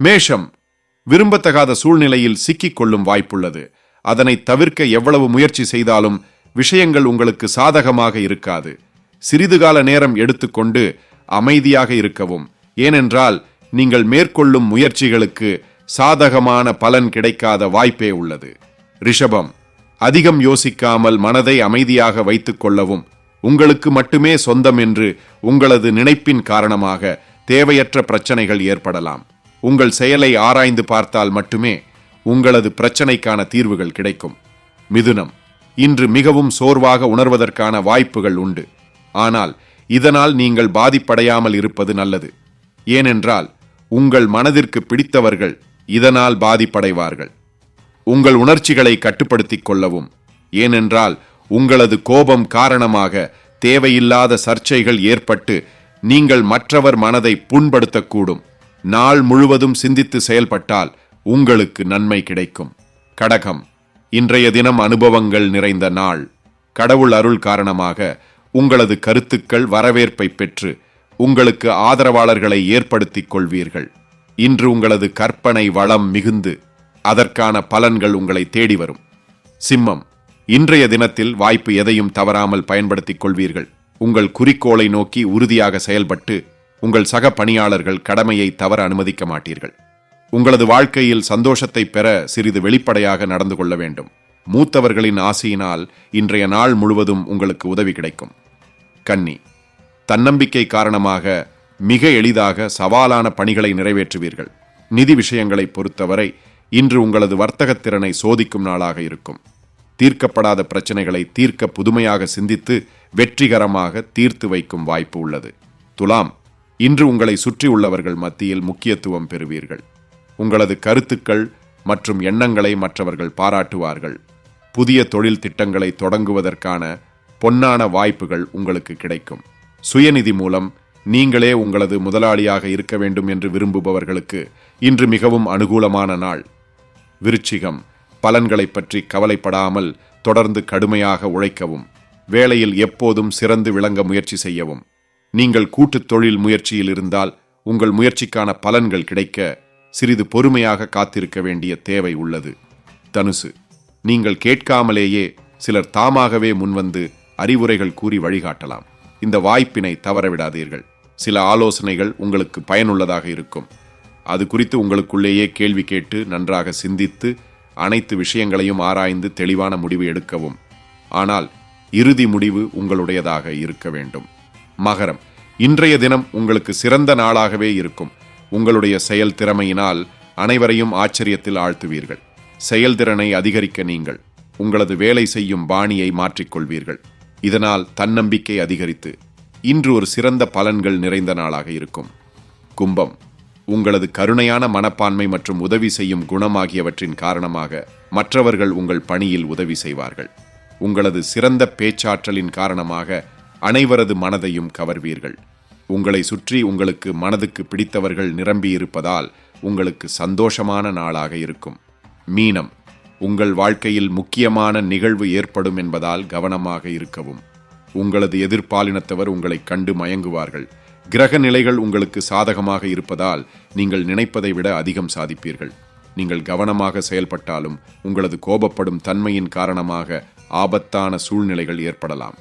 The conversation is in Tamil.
மேஷம் விரும்பத்தகாத சூழ்நிலையில் சிக்கிக் கொள்ளும் வாய்ப்புள்ளது. அதனை தவிர்க்க எவ்வளவு முயற்சி செய்தாலும் விஷயங்கள் உங்களுக்கு சாதகமாக இருக்காது. சிறிது கால நேரம் எடுத்துக்கொண்டு அமைதியாக இருக்கவும். ஏனென்றால் நீங்கள் மேற்கொள்ளும் முயற்சிகளுக்கு சாதகமான பலன் கிடைக்காத வாய்ப்பே உள்ளது. ரிஷபம் அதிகம் யோசிக்காமல் மனதை அமைதியாக வைத்துக் கொள்ளவும். உங்களுக்கு மட்டுமே சொந்தம் என்று உங்களது நினைப்பின் காரணமாக தேவையற்ற பிரச்சனைகள் ஏற்படலாம். உங்கள் செயலை ஆராய்ந்து பார்த்தால் மட்டுமே உங்களது பிரச்சனைக்கான தீர்வுகள் கிடைக்கும். மிதுனம் இன்று மிகவும் சோர்வாக உணர்வதற்கான வாய்ப்புகள் உண்டு. ஆனால் இதனால் நீங்கள் பாதிப்படையாமல் இருப்பது நல்லது. ஏனென்றால் உங்கள் மனதிற்கு பிடித்தவர்கள் இதனால் பாதிப்படைவார்கள். உங்கள் உணர்ச்சிகளை கட்டுப்படுத்திக் கொள்ளவும். ஏனென்றால் உங்களது கோபம் காரணமாக தேவையில்லாத சர்ச்சைகள் ஏற்பட்டு நீங்கள் மற்றவர் மனதை புண்படுத்தக்கூடும். நாள் முழுவதும் சிந்தித்து செயல்பட்டால் உங்களுக்கு நன்மை கிடைக்கும். கடகம். இன்றைய தினம் அனுபவங்கள் நிறைந்த நாள். கடவுள் அருள் காரணமாக உங்களது கருத்துக்கள் வரவேற்பை பெற்று உங்களுக்கு ஆதரவாளர்களை ஏற்படுத்திக் கொள்வீர்கள். இன்று உங்களது கற்பனை வளம் மிகுந்து அதற்கான பலன்கள் உங்களை தேடி வரும். சிம்மம். இன்றைய தினத்தில் வாய்ப்பு எதையும் தவறாமல் பயன்படுத்திக் கொள்வீர்கள். உங்கள் குறிக்கோளை நோக்கி உறுதியாக செயல்பட்டு உங்கள் சக பணியாளர்கள் கடமையை தவற அனுமதிக்க மாட்டீர்கள். உங்களது வாழ்க்கையில் சந்தோஷத்தை பெற சிறிது வெளிப்படையாக நடந்து கொள்ள வேண்டும். மூத்தவர்களின் ஆசையினால் இன்றைய நாள் முழுவதும் உங்களுக்கு உதவி கிடைக்கும். கன்னி தன்னம்பிக்கை காரணமாக மிக எளிதாக சவாலான பணிகளை நிறைவேற்றுவீர்கள். நிதி விஷயங்களை பொறுத்தவரை இன்று உங்களது வர்த்தகத் திறனை சோதிக்கும் நாளாக இருக்கும். தீர்க்கப்படாத பிரச்சனைகளை தீர்க்க புதுமையாக சிந்தித்து வெற்றிகரமாக தீர்த்து வைக்கும் வாய்ப்பு உள்ளது. துலாம் இன்று உங்களை சுற்றியுள்ளவர்கள் மத்தியில் முக்கியத்துவம் பெறுவீர்கள். உங்களது கருத்துக்கள் மற்றும் எண்ணங்களை மற்றவர்கள் பாராட்டுவார்கள். புதிய தொழில் திட்டங்களை தொடங்குவதற்கான பொன்னான வாய்ப்புகள் உங்களுக்கு கிடைக்கும். சுயநிதி மூலம் நீங்களே உங்களது முதலாளியாக இருக்க வேண்டும் என்று விரும்புபவர்களுக்கு இன்று மிகவும் அனுகூலமான நாள். விருச்சிகம் பலன்களைப் பற்றி கவலைப்படாமல் தொடர்ந்து கடுமையாக உழைக்கவும் வேலையில் எப்போதும் சிறந்து விளங்க முயற்சி செய்யவும். நீங்கள் கூட்டுத் தொழில் முயற்சியில் இருந்தால் உங்கள் முயற்சிக்கான பலன்கள் கிடைக்க சிறிது பொறுமையாக காத்திருக்க வேண்டிய தேவை உள்ளது. தனுசு நீங்கள் கேட்காமலேயே சிலர் தாமாகவே முன்வந்து அறிவுரைகள் கூறி வழிகாட்டலாம். இந்த வாய்ப்பினை தவறவிடாதீர்கள். சில ஆலோசனைகள் உங்களுக்கு பயனுள்ளதாக இருக்கும். அது குறித்து உங்களுக்குள்ளேயே கேள்வி கேட்டு நன்றாக சிந்தித்து அனைத்து விஷயங்களையும் ஆராய்ந்து தெளிவான முடிவு எடுக்கவும். ஆனால் இறுதி முடிவு உங்களுடையதாக இருக்க வேண்டும். மகரம். இன்றைய தினம் உங்களுக்கு சிறந்த நாளாகவே இருக்கும். உங்களுடைய செயல் திறமையினால் அனைவரையும் ஆச்சரியத்தில் ஆழ்த்துவீர்கள். செயல்திறனை அதிகரிக்க நீங்கள் உங்களது வேலை செய்யும் பாணியை மாற்றிக்கொள்வீர்கள். இதனால் தன்னம்பிக்கை அதிகரித்து இன்று ஒரு சிறந்த பலன்கள் நிறைந்த நாளாக இருக்கும். கும்பம். உங்களது கருணையான மனப்பான்மை மற்றும் உதவி செய்யும் குணம் ஆகியவற்றின் காரணமாக மற்றவர்கள் உங்கள் பணியில் உதவி செய்வார்கள். உங்களது சிறந்த பேச்சாற்றலின் காரணமாக அனைவரது மனதையும் கவர்வீர்கள். உங்களை சுற்றி உங்களுக்கு மனதுக்கு பிடித்தவர்கள் நிரம்பியிருப்பதால் உங்களுக்கு சந்தோஷமான நாளாக இருக்கும். மீனம் உங்கள் வாழ்க்கையில் முக்கியமான நிகழ்வு ஏற்படும் என்பதால் கவனமாக இருக்கவும். உங்களது எதிர்பாலினத்தவர் உங்களை கண்டு மயங்குவார்கள். கிரக நிலைகள் உங்களுக்கு சாதகமாக இருப்பதால் நீங்கள் நினைப்பதை விட அதிகம் சாதிப்பீர்கள். நீங்கள் கவனமாக செயல்பட்டாலும் உங்களது கோபப்படும் தன்மையின் காரணமாக ஆபத்தான சூழ்நிலைகள் ஏற்படலாம்.